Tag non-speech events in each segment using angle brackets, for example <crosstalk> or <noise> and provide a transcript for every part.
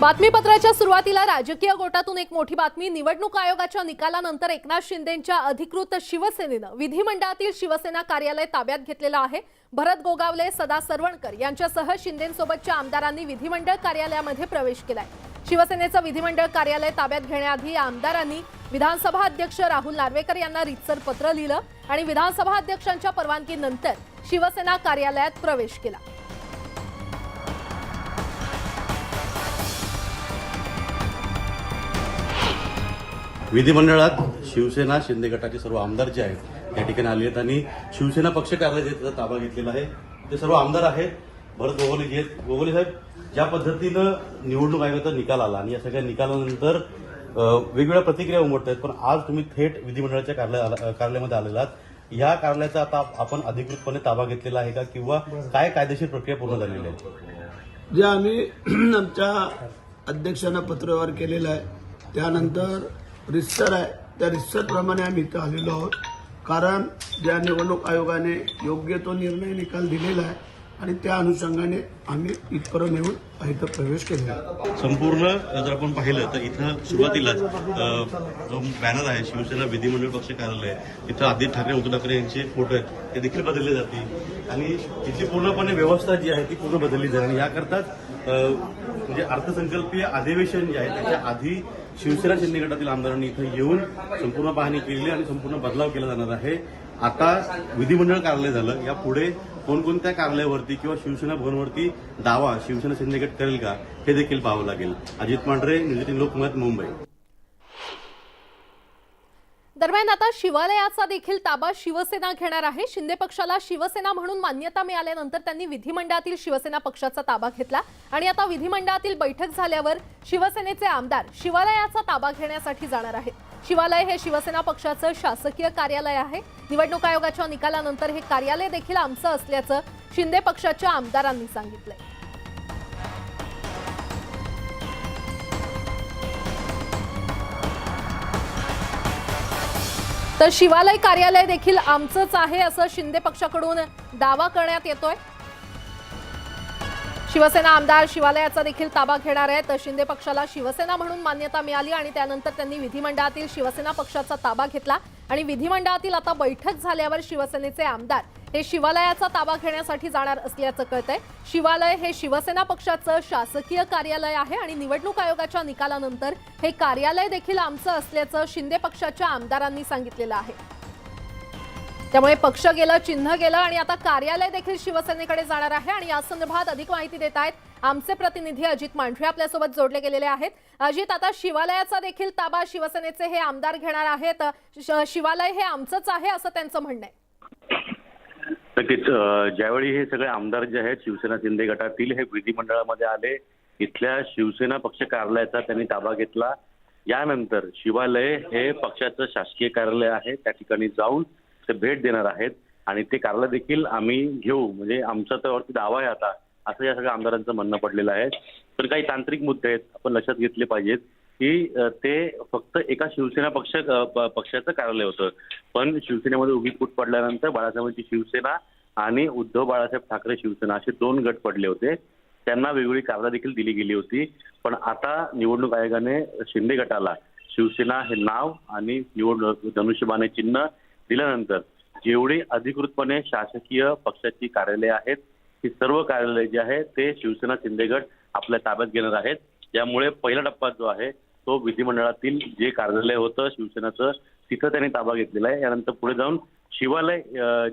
बातमीपत्राच्या सुरुवातीला राजकीय गोटातून एक मोठी बातमी. निवडणूक आयोगाच्या निकालानंतर एकनाथ शिंदेच्या अधिकृत शिवसेनेनं विधिमंडळातील शिवसेना कार्यालय ताब्यात घेतलेलं आहे. भरत गोगावले सदा सरवणकर यांच्यासह शिंदेसोबतच्या आमदारांनी विधिमंडळ कार्यालयामध्ये प्रवेश केलाय. शिवसेनेचं विधिमंडळ कार्यालय ताब्यात घेण्याआधी या आमदारांनी विधानसभा अध्यक्ष राहुल नार्वेकर यांना रितसर पत्र लिहिलं आणि विधानसभा अध्यक्षांच्या परवानगीनंतर शिवसेना कार्यालयात प्रवेश केला. विधिमंडळात शिवसेना शिंदे गटाचे सर्व आमदार जे आहेत या ठिकाणी आले आहेत आणि शिवसेना पक्ष कार्यालय जे त्याचा ताबा घेतलेला आहे. ते सर्व आमदार आहेत. भरत गोगोले जे आहेत गोगोले साहेब ज्या पद्धतीनं निवडणूक आयोगाचा निकाल आला आणि या सगळ्या निकालानंतर वेगवेगळ्या प्रतिक्रिया उमटत आहेत पण आज तुम्ही थेट विधिमंडळाच्या कार्यालय आला- कार्यालयामध्ये आलेला आहात. या कार्यालयाचा आता आपण अधिकृतपणे ताबा घेतलेला आहे का किंवा काय कायदेशीर प्रक्रिया पूर्ण झालेली आहे? जे आम्ही <clears throat> आमच्या अध्यक्षांना पत्रव्यवहार केलेला आहे त्यानंतर रिस्टर आहे. त्या रिस्टरप्रमाणे आम्ही इथं आलेलो आहोत. कारण ज्या निवडणूक आयोगाने योग्य तो निर्णय निकाल दिलेला आहे आणि त्या अनुषंगाने आम्ही इथपर्यंत येऊन इथं प्रवेश केलेला आहे. संपूर्ण जर आपण पाहिलं तर इथं सुरुवातीलाच जो बॅनर आहे शिवसेना विधिमंडळ पक्ष कार्यालय इथं आदित्य ठाकरे उद्धव ठाकरे यांचे फोटो आहेत ते देखील बदलले जातील. आणि इथली पूर्णपणे व्यवस्था जी आहे ती पूर्ण बदलली जाईल. आणि याकरताच म्हणजे अर्थसंकल्पीय अधिवेशन जे आहे त्याच्या आधी शिवसेना शिंदे गटातील आमदारांनी इथं येऊन संपूर्ण पाहणी केली आणि संपूर्ण बदलाव केला जाणार आहे. आता विधिमंडळ कार्यालय झालं. या पुढे कोणकोणत्या कार्यालयावरती किंवा शिवसेना भवनवरती दावा शिवसेना शिंदे गट करेल का हे देखील पाहावं लागेल. Ajit Mandhare news eighteen Lokmat Mumbai. दरम्यान आता शिवालयाचा देखील ताबा शिवसेना घेणार आहे. शिंदे पक्षाला शिवसेना म्हणून मान्यता मिळाल्यानंतर त्यांनी विधिमंडळातील शिवसेना पक्षाचा ताबा घेतला. आणि आता विधिमंडळातील बैठक झाल्यावर शिवसेनेचे आमदार शिवालयाचा ताबा घेण्यासाठी जाणार आहेत. शिवालय हे शिवसेना पक्षाचं शासकीय कार्यालय आहे. निवडणूक आयोगाच्या निकालानंतर हे कार्यालय देखील आमचं असल्याचं शिंदे पक्षाच्या आमदारांनी सांगितलंय. तर शिवालय कार्यालय देखील आमचंच आहे असं शिंदे पक्षाकडून दावा करण्यात येतोय. शिवसेना आमदार शिवालयाचा देखील ताबा घेणार आहे तर शिंदे पक्षाला शिवसेना म्हणून मान्यता मिळाली आणि त्यानंतर त्यांनी विधिमंडळातील शिवसेना पक्षाचा ताबा घेतला. आणि विधिमंडळातील आता बैठक झाल्यावर शिवसेनेचे आमदार हे शिवालयाचा ताबा घेण्यासाठी जाणार असल्याचं कळतंय. शिवालय हे शिवसेना पक्षाचं शासकीय कार्यालय आहे आणि निवडणूक आयोगाच्या निकालानंतर हे कार्यालय देखील आमचं असल्याचं शिंदे पक्षाच्या आमदारांनी सांगितलेलं आहे. त्यामुळे पक्ष गेलं चिन्ह गेलं आणि आता कार्यालय देखील शिवसेनेकडे जाणार आहे आणि या संदर्भात अधिक माहिती देत आहेत आमचे प्रतिनिधी अजित मांढरे. आपल्यासोबत जोडले गेलेले आहेत. अजित आता शिवालयाचा देखील ताबा शिवसेनेचे हे आमदार घेणार आहेत. शिवालय हे आमचंच आहे असं त्यांचं म्हणणं आहे. नक्कीच ज्यावेळी हे सगळे आमदार जे आहेत शिवसेना शिंदे गटातील हे विधिमंडळामध्ये आले. इथल्या शिवसेना पक्ष कार्यालयाचा त्यांनी ताबा घेतला. यानंतर शिवालय हे पक्षाचं शासकीय कार्यालय आहे. त्या ठिकाणी जाऊन ते भेट देणार आहेत. आणि ते कार्यालय देखील आम्ही घेऊ. म्हणजे आमचा त्यावरती दावा आहे आता. असं या सगळ्या आमदारांचं म्हणणं पडलेलं आहे. पण काही तांत्रिक मुद्दे आहेत. आपण लक्षात घेतले पाहिजेत. की ते फक्त एका शिवसेना पक्ष प- पक्षाचं कार्यालय होतं. पण शिवसेनेमध्ये उभी फूट पडल्यानंतर बाळासाहेबांची शिवसेना आणि उद्धव बाळासाहेब ठाकरे शिवसेना असे दोन गट पडले होते. त्यांना वेगवेगळी कार्य देखील दिली गेली होती. पण आता निवडणूक आयोगाने शिंदे गटाला शिवसेना हे नाव आणि निवडणूक धनुष्यबाने चिन्ह दिल्यानंतर जेवढी अधिकृतपणे शासकीय पक्षाची कार्यालय आहेत ही सर्व कार्यालय जे आहे ते शिवसेना शिंदे गट आपल्या ताब्यात घेणार आहेत. त्यामुळे पहिला टप्पा जो आहे तो विधिमंडळातील जे कार्यालय होतं शिवसेनाचं तिथं त्यांनी ताबा घेतलेला आहे. यानंतर पुढे जाऊन शिवालय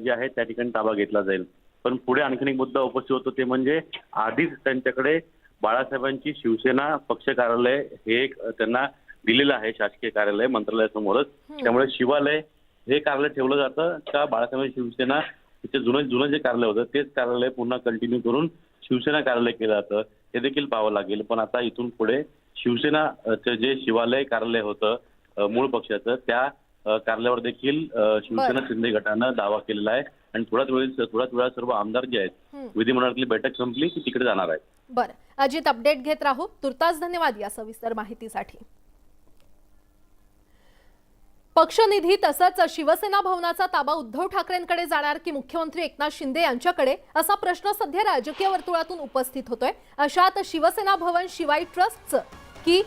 जे आहे त्या ठिकाणी ताबा घेतला जाईल. पण पुढे आणखीन एक मुद्दा उपस्थित होतो ते म्हणजे आधीच त्यांच्याकडे बाळासाहेबांची शिवसेना पक्ष कार्यालय हे एक त्यांना दिलेलं आहे शासकीय कार्यालय मंत्रालयासमोरच. त्यामुळे शिवालय हे कार्यालय ठेवलं जातं का बाळासाहेब शिवसेना तिथे जुनं जुनं जे कार्यालय होतं तेच कार्यालय पुन्हा कंटिन्यू करून शिवसेना कार्यालय केलं जातं हे देखील पाहावं लागेल. पण आता इथून पुढे शिवसेना अ, चं जे शिवालय कार्यालय होतं मूळ पक्षाचं त्या कार्यालयावर देखील शिवसेना. शिंदे गटानं दावा केलेला आहे. आणि थोड्याच वेळी थोड्याच वेळात सर्व आमदार जे आहेत विधिमंडळातली बैठक संपली की तिकडे जाणार आहेत. बरं. अजित अपडेट घेत राहू. तुर्तास धन्यवाद या सविस्तर माहितीसाठी. पक्षनिधी तसंच शिवसेना भवनाचा ताबा उद्धव ठाकरेंकडे जाणार की मुख्यमंत्री एकनाथ शिंदे यांच्याकडे? असा प्रश्न सध्या राजकीय वर्तुळातून उपस्थित होतोय. अशात शिवसेना भवन शिवाय ट्रस्टचं की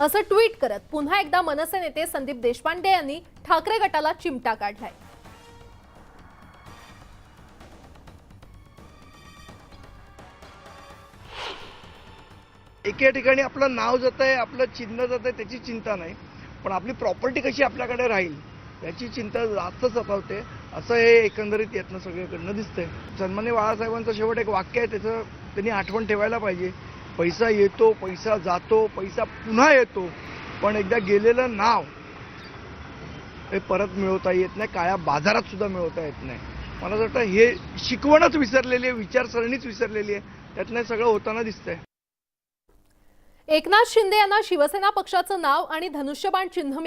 असं ट्विट करत पुन्हा एकदा मनसे नेते संदीप देशपांडे यांनी ठाकरे गटाला चिमटा काढलाय. एके ठिकाणी आपलं नाव जात आहे आपलं चिन्ह जात आहे त्याची चिंता नाही. पण आपली प्रॉपर्टी कशी आपल्याकडे राहील याची चिंता जास्त सतावते असं हे एकंदरीत यातनं सगळीकडनं दिसतंय. सन्मान्य बाळासाहेबांचं शेवट एक वाक्य आहे त्याचं त्यांनी आठवण ठेवायला पाहिजे. पैसा येतो पैसा जातो पैसा पुन्हा येतो पण एकदा गेलेलं नाव हे परत मिळवता येत नाही काळ्या बाजारात सुद्धा मिळवता येत नाही. मला असं वाटतं हे शिकवणच विसरलेली आहे विचारसरणीच विसरलेली आहे. त्यातनं सगळं होताना दिसतंय. एकनाथ शिंदे यांना शिवसेना पक्षाचं नाव आणि धनुष्यबाण चिन्ह